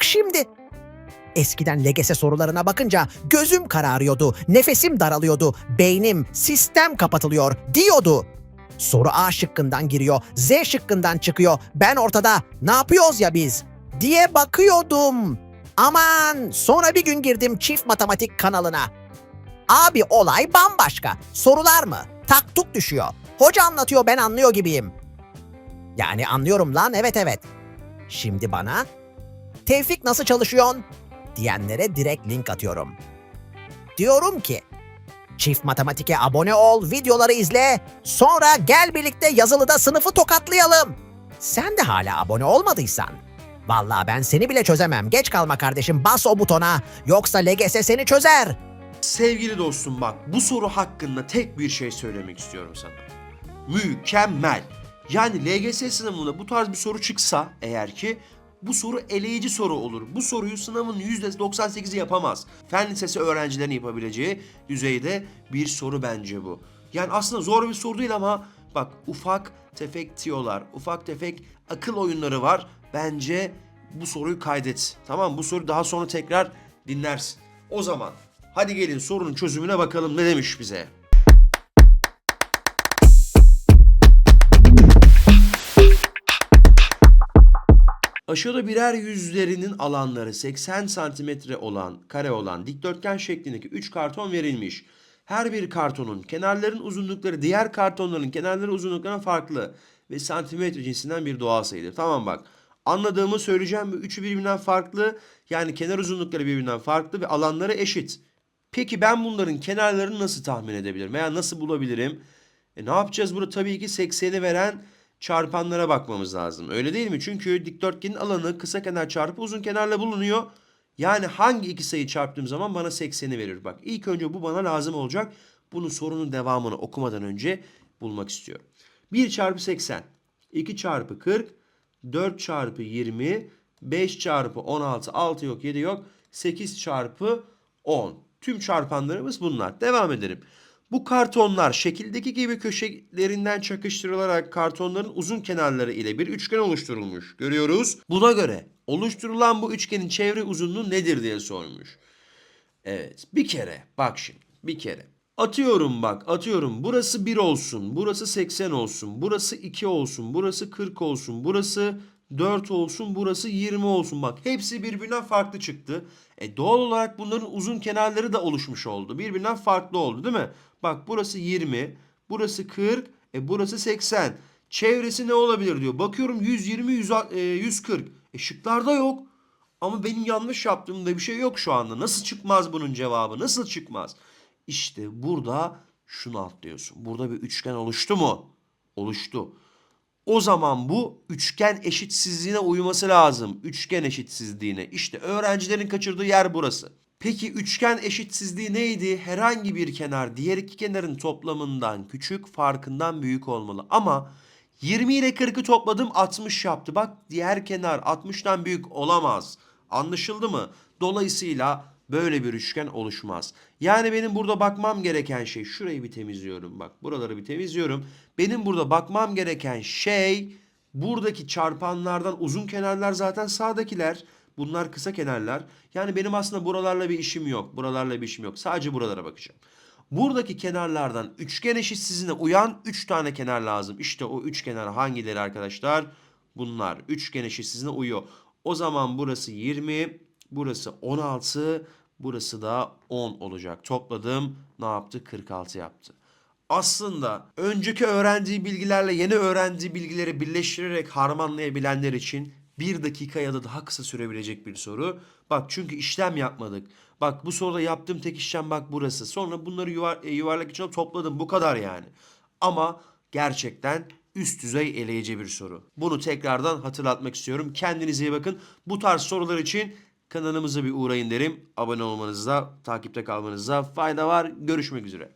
Bak şimdi. Eskiden LGS sorularına bakınca gözüm kararıyordu, nefesim daralıyordu, beynim, sistem kapatılıyor diyordu. Soru A şıkkından giriyor, Z şıkkından çıkıyor. Ben ortada ne yapıyoruz ya biz diye bakıyordum. Aman sonra bir gün girdim çift matematik kanalına. Abi olay bambaşka. Sorular mı? Taktuk düşüyor. Hoca anlatıyor ben anlıyor gibiyim. Yani anlıyorum lan evet evet. Şimdi bana Tevfik nasıl çalışıyorsun? diyenlere direkt link atıyorum. Diyorum ki Çift Matematik'e abone ol, videoları izle, sonra gel birlikte yazılıda sınıfı tokatlayalım. Sen de hala abone olmadıysan. Vallahi ben seni bile çözemem. Geç kalma kardeşim bas o butona. Yoksa LGS seni çözer. Sevgili dostum bak bu soru hakkında tek bir şey söylemek istiyorum sana. Mükemmel. Yani LGS sınavında bu tarz bir soru çıksa eğer ki bu soru eleyici soru olur. Bu soruyu sınavın %98'i yapamaz. Fen lisesi öğrencilerin yapabileceği düzeyde bir soru bence bu. Yani aslında zor bir soru değil ama bak ufak tefek tiyolar, ufak tefek akıl oyunları var. Bence bu soruyu kaydet. Tamam bu soruyu daha sonra tekrar dinlersin. O zaman hadi gelin sorunun çözümüne bakalım ne demiş bize. Aşağıda birer yüzlerinin alanları 80 santimetre olan, kare olan dikdörtgen şeklindeki 3 karton verilmiş. Her bir kartonun kenarların uzunlukları diğer kartonların kenarları uzunluklarına farklı ve santimetre cinsinden bir doğal sayıdır. Tamam bak. Anladığımı söyleyeceğim. Bu üçü birbirinden farklı. Yani kenar uzunlukları birbirinden farklı ve alanları eşit. Peki ben bunların kenarlarını nasıl tahmin edebilirim? Veya nasıl bulabilirim? E ne yapacağız burada? Tabii ki 80'i veren çarpanlara bakmamız lazım. Öyle değil mi? Çünkü dikdörtgenin alanı kısa kenar çarpı uzun kenarla bulunuyor. Yani hangi iki sayı çarptığım zaman bana 80'i verir. Bak ilk önce bu bana lazım olacak. Bunu sorunun devamını okumadan önce bulmak istiyorum. 1 çarpı 80, 2 çarpı 40, 4 çarpı 20, 5 çarpı 16, 6 yok 7 yok, 8 çarpı 10. Tüm çarpanlarımız bunlar. Devam edelim. Bu kartonlar şekildeki gibi köşelerinden çakıştırılarak kartonların uzun kenarları ile bir üçgen oluşturulmuş. Görüyoruz. Buna göre oluşturulan bu üçgenin çevre uzunluğu nedir diye sormuş. Evet bir kere bak şimdi bir kere. Atıyorum bak atıyorum burası 1 olsun burası 80 olsun burası 2 olsun burası 40 olsun burası 4 olsun burası 20 olsun bak hepsi birbirinden farklı çıktı. E doğal olarak bunların uzun kenarları da oluşmuş oldu birbirinden farklı oldu değil mi? Bak burası 20 burası 40 e burası 80 çevresi ne olabilir diyor. Bakıyorum 120 100, e, 140 e şıklarda yok. Ama benim yanlış yaptığımda bir şey yok şu anda. Nasıl çıkmaz bunun cevabı? Nasıl çıkmaz? İşte burada şunu atlıyorsun. Burada bir üçgen oluştu mu? Oluştu. O zaman bu üçgen eşitsizliğine uyması lazım. Üçgen eşitsizliğine. İşte öğrencilerin kaçırdığı yer burası. Peki üçgen eşitsizliği neydi? Herhangi bir kenar diğer iki kenarın toplamından küçük, farkından büyük olmalı. Ama 20 ile 40'ı topladım 60 yaptı. Bak diğer kenar 60'tan büyük olamaz. Anlaşıldı mı? Dolayısıyla böyle bir üçgen oluşmaz. Yani benim burada bakmam gereken şey şurayı bir temizliyorum bak. Buraları bir temizliyorum. Benim burada bakmam gereken şey buradaki çarpanlardan uzun kenarlar zaten sağdakiler. Bunlar kısa kenarlar. Yani benim aslında buralarla bir işim yok. Buralarla bir işim yok. Sadece buralara bakacağım. Buradaki kenarlardan üçgen eşitsizliğine uyan 3 tane kenar lazım. İşte o üç kenar hangileri arkadaşlar? Bunlar üçgen eşitsizliğine uyuyor. O zaman burası 20, burası 16, burası da 10 olacak. Topladım ne yaptı? 46 yaptı. Aslında önceki öğrendiği bilgilerle yeni öğrendiği bilgileri birleştirerek harmanlayabilenler için bir dakika ya da daha kısa sürebilecek bir soru. Bak çünkü işlem yapmadık. Bak bu soruda yaptığım tek işlem bak burası. Sonra bunları yuvar, e, yuvarlak içine topladım. Bu kadar yani. Ama gerçekten üst düzey eleyici bir soru. Bunu tekrardan hatırlatmak istiyorum. Kendinize iyi bakın. Bu tarz sorular için kanalımıza bir uğrayın derim. Abone olmanızda, takipte kalmanızda fayda var. Görüşmek üzere.